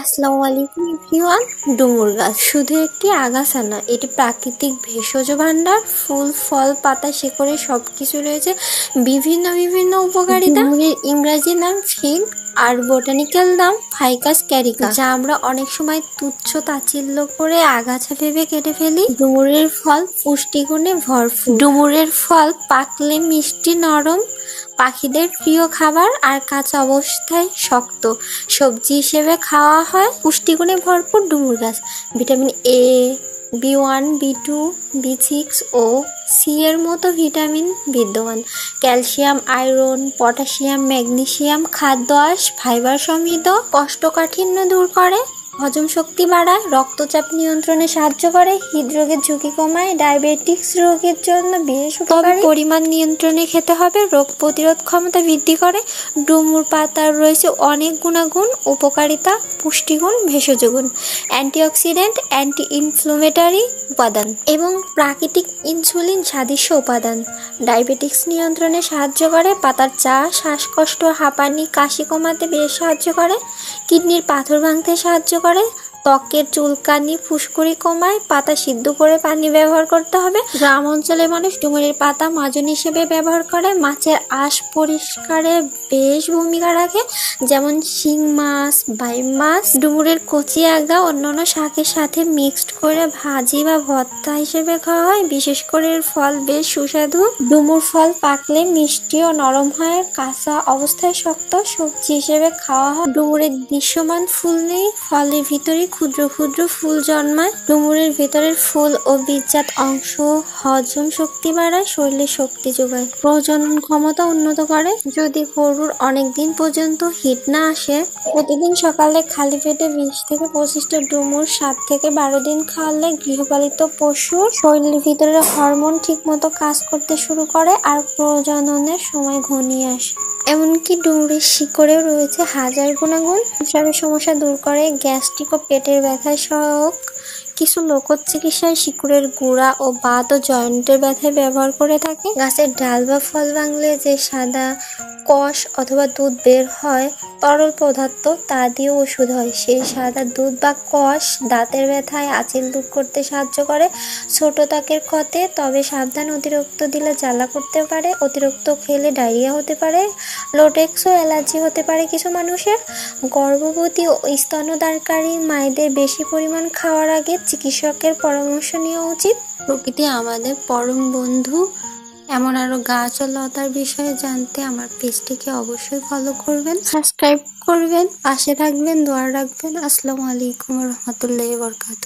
আসসালামু আলাইকুম এভরিওয়ান। ডুমুর গাছ শুধু একটি আগাছা না এটি প্রাকৃতিক ভেষজ ভাণ্ডার ফুল ফল পাতা শিকড়ে সব কিছু রয়েছে বিভিন্ন বিভিন্ন উপকারিতা। ইংরাজি নাম ফিগ আর বোটানিক্যাল নাম ফাইকাস ক্যারিকা। যা আমরা অনেক সময় তুচ্ছ তাচ্ছিল্য করে আগাছা ভেবে কেটে ফেলি। ডুমুরের ফল পুষ্টিগুণে ভরপুর। ডুমুরের ফল পাকলে মিষ্টি নরম পাখিদের প্রিয় খাবার আর কাঁচা অবস্থায় শক্ত। সবজি হিসেবে খাওয়া হয় পুষ্টিগুণে ভরপুর ডুমুর গাছ। Vitamin A B one B two B six O C এর মতো ভিটামিন বিদ্যমান। ক্যালসিয়াম, আয়রন, পটাশিয়াম, ম্যাগনেসিয়াম, খাদ্য আঁশ, ফাইবার সমৃদ্ধ কষ্টকাঠিন্য দূর করে। হজম শক্তি বাড়ায়, রক্তচাপ নিয়ন্ত্রণে সাহায্য করে, হৃদরোগের ঝুঁকি কমায়, ডায়াবেটিক্স রোগের জন্য বেশ তবে পরিমাণ নিয়ন্ত্রণে খেতে হবে, রোগ প্রতিরোধ ক্ষমতা বৃদ্ধি করে, ডুমুর পাতার রয়েছে অনেক গুণাগুণ, উপকারিতা, পুষ্টিগুণ ভেষজগুণ অ্যান্টিঅক্সিডেন্ট অ্যান্টি ইনফ্লোমেটারি উপাদান এবং প্রাকৃতিক ইনসুলিন সাদৃশ্য উপাদান। ডায়াবেটিক্স নিয়ন্ত্রণে সাহায্য করে, পাতার চা, শ্বাসকষ্ট, হাঁপানি, কাশি কমাতে বেশ সাহায্য করে, কিডনির পাথর ভাঙতে সাহায্য করে ত্বকের চুলকানি, ফুসকুড়ি কমায়, পাতা সিদ্ধ করে পানি ব্যবহার করতে হবে। গ্রাম অঞ্চলে মানুষ ডুমুরের পাতা মাজন হিসেবে ব্যবহার করে। মাছের আঁশ পরিষ্কারে বেশ ভূমিকা রাখে। যেমন শিং মাছ বাই মাছ। ডুমুরের কচি আগা অন্যান্য শাকের সাথে মিক্সড করে ভাজি বা ভর্তা হিসেবে খাওয়া হয়। বিশেষ করে এর ফল বেশ সুস্বাদু। ডুমুর ফল পাকলে মিষ্টি ও নরম হয়। কাঁচা অবস্থায় শক্ত সবজি হিসেবে খাওয়া হয়। ডুমুরের দৃশ্যমান ফুল নেই। ফলের ভিতরে ক্ষুদ্র ক্ষুদ্র ফুল জন্মায়। ডুমুরের ভেতরের ফুল ও বীজজাত অংশ হজম শক্তি বাড়ায়, শরীরে শক্তি যোগায়। প্রজনন ক্ষমতা উন্নত করে। যদি গরুর অনেক দিন পর্যন্ত হিট না আসে, প্রতিদিন সকালে খালি পেটে বিশ থেকে পঁচিশটা ডুমুর সাত থেকে বারো দিন খাওয়ালে গৃহপালিত পশুর শরীরের ভিতরে হরমোন ঠিকমতো কাজ করতে শুরু করে আর প্রজননের সময় ঘনিয়ে আসে। এমনকি ডুমুরের শিকড়েও রয়েছে হাজার গুণাগুণ। প্রস্রাবের সমস্যা দূর করে গ্যাস্ট্রিক ও পেটের ব্যথায় সহায়ক কিছু লোকজ চিকিৎসায় শিকড়ের গুঁড়া ও বাত ও জয়েন্টের ব্যথায় ব্যবহার করে থাকে। গাছের ডাল বা ফল ভাঙলে যে সাদা কষ অথবা দুধ বের হয়, তরল পদার্থ তা দিয়ে ওষুধ হয়। সেই সাদা দুধ বা কষ দাঁতের ব্যথায় আঁচিল দূর করতে সাহায্য করে। ছোট ত্বকের ক্ষতে, তবে সাবধান অতিরিক্ত দিলে জ্বালা করতে পারে, অতিরিক্ত খেলে ডায়রিয়া হতে পারে লোটেক্সও অ্যালার্জি হতে পারে কিছু মানুষের। গর্ভবতী ও স্তনদানকারী মায়েদের বেশি পরিমাণ খাওয়ার আগে চিকিৎসকের পরামর্শ নেওয়া উচিত। প্রকৃতি আমাদের পরম বন্ধু। এমন আরও গাছ ও লতার বিষয়ে জানতে আমার পেজটিকে অবশ্যই ফলো করবেন সাবস্ক্রাইব করবেন, পাশে থাকবেন, দোয়া রাখবেন। আসসালামু আলাইকুম রহমতুল্লাহ বরকাত